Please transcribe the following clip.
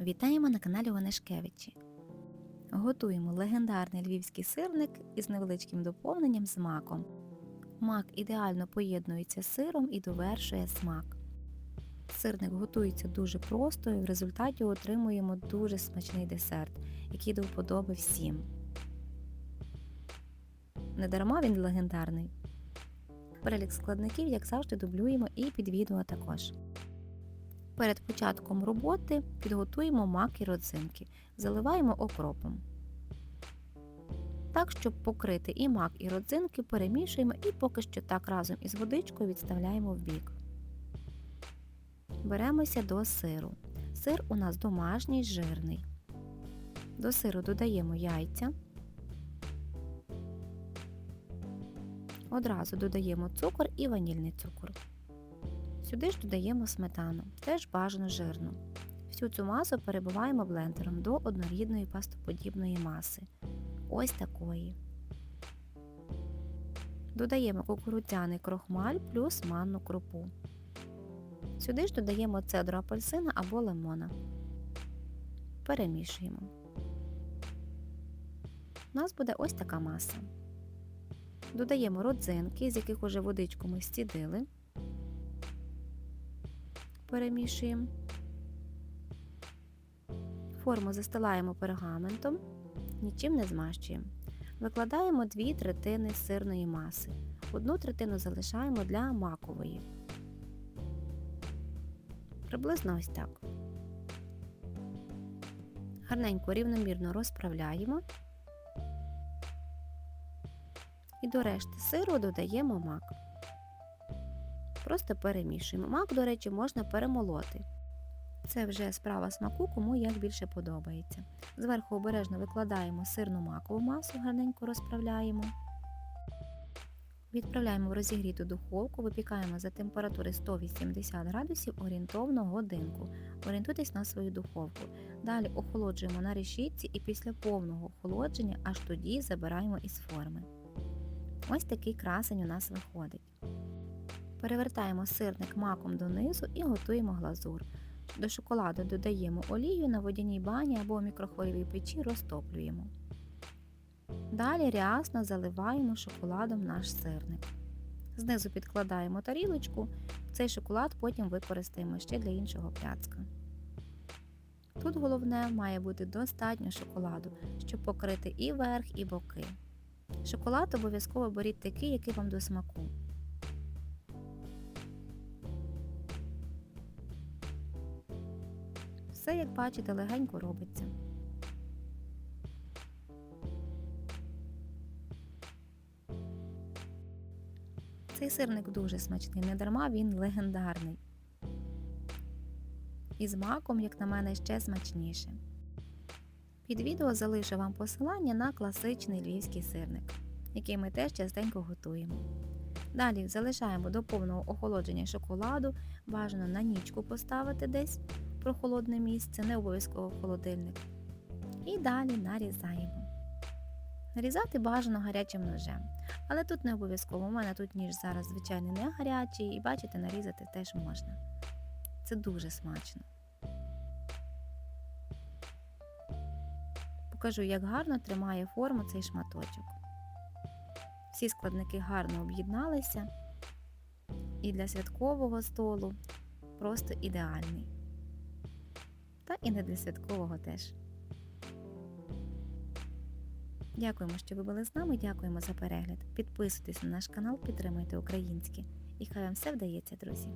Вітаємо на каналі Онешкевичі. Готуємо легендарний львівський сирник із невеличким доповненням з маком. Мак ідеально поєднується з сиром і довершує смак. Сирник готується дуже просто і в результаті отримуємо дуже смачний десерт, який до вподоби всім. Недарма він легендарний. Перелік складників, як завжди, дублюємо і під відео також. Перед початком роботи підготуємо мак і родзинки, заливаємо окропом. Так, щоб покрити і мак, і родзинки, перемішуємо і поки що так разом із водичкою відставляємо в бік. Беремося до сиру. Сир у нас домашній жирний. До сиру додаємо яйця. Одразу додаємо цукор і ванільний цукор. Сюди ж додаємо сметану, теж бажано жирну. Всю цю масу перебиваємо блендером до однорідної пастоподібної маси. Ось такої. Додаємо кукурудзяний крохмаль плюс манну крупу. Сюди ж додаємо цедру апельсина або лимона. Перемішуємо. У нас буде ось така маса. Додаємо родзинки, з яких уже водичку ми стідили перемішуємо. Форму застилаємо пергаментом, нічим не змащуємо. Викладаємо 2 третини сирної маси. Одну третину залишаємо для макової. Приблизно ось так. Гарненько рівномірно розправляємо. І до решти сиру додаємо мак. Просто перемішуємо. Мак, до речі, можна перемолоти. Це вже справа смаку, кому як більше подобається. Зверху обережно викладаємо сирну макову масу, гарненько розправляємо. Відправляємо в розігріту духовку, випікаємо за температури 180 градусів орієнтовно годинку. Орієнтуйтесь на свою духовку. Далі охолоджуємо на решітці і після повного охолодження аж тоді забираємо із форми. Ось такий красень у нас виходить. Перевертаємо сирник маком донизу і готуємо глазур. До шоколаду додаємо олію на водяній бані або мікрохвильовій печі розтоплюємо. Далі рясно заливаємо шоколадом наш сирник. Знизу підкладаємо тарілочку, цей шоколад потім використаємо ще для іншого пляцка. Тут головне має бути достатньо шоколаду, щоб покрити і верх, і боки. Шоколад обов'язково беріть такий, який вам до смаку. Все, як бачите, легенько робиться. Цей сирник дуже смачний, не дарма він легендарний. І з маком, як на мене, ще смачніше. Під відео залишу вам посилання на класичний львівський сирник, який ми теж частенько готуємо. Далі залишаємо до повного охолодження шоколаду, бажано на нічку поставити десь прохолодне місце, не обов'язково холодильник. І далі нарізаємо. Нарізати бажано гарячим ножем. Але тут не обов'язково, у мене тут ніж зараз, звичайно, не гарячий, і бачите, нарізати теж можна. Це дуже смачно. Покажу, як гарно тримає форму цей шматочок. Всі складники гарно об'єдналися, і для святкового столу просто ідеальний. Та і не для святкового теж. Дякуємо, що ви були з нами, дякуємо за перегляд. Підписуйтесь на наш канал, підтримуйте українське. І хай вам все вдається, друзі!